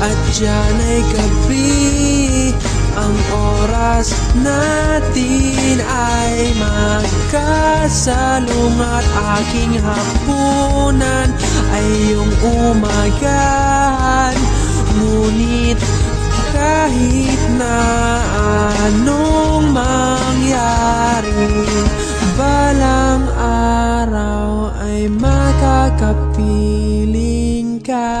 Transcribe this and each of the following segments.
at dyan ay gabi Ang oras natin ay magkasalong At aking hapunan ay yung umagahan Ngunit kahit na anong mangyari Balang araw ay makakapiling ka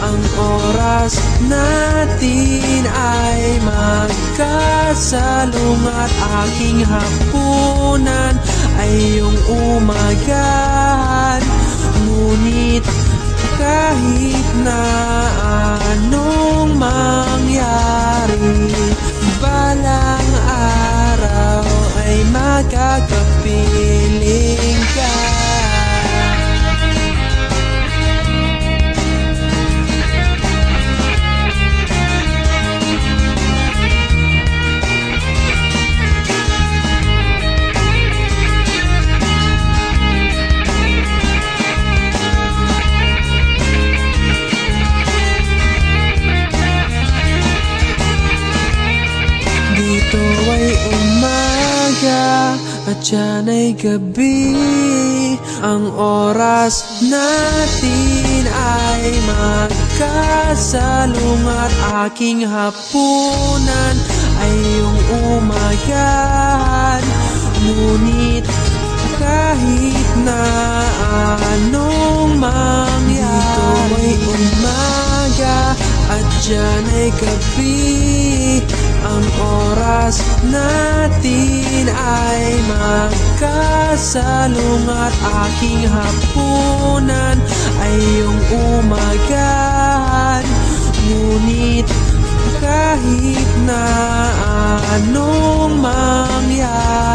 Ang oras natin ay magkasalong At aking hapunan ay yung umagahan at dyan ay gabi Ang oras natin ay magkasalong At aking hapunan ay yung umagahan Ngunit kahit na anong mangyari Dito ay umaga at dyan ay gabi Ang oras natin ay magkasalong At aking hapunan ay yung umagahan. Ngunit kahit na anong mangyari